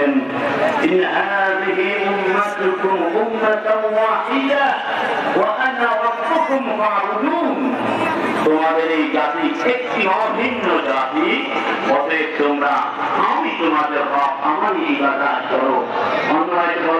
বলেন إن هذه أمتكم أمة واحدة وأنا ربكم فاعبدون তোমাদের এই জাতি একটি অভিন্ন জাতি, অতএব তোমরা, আমি তোমাদের হক আমারই ইবাদত করো। অন্যরা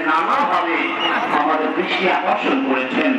নানাভাবে আমাদের দৃষ্টি আকর্ষণ করেছেন।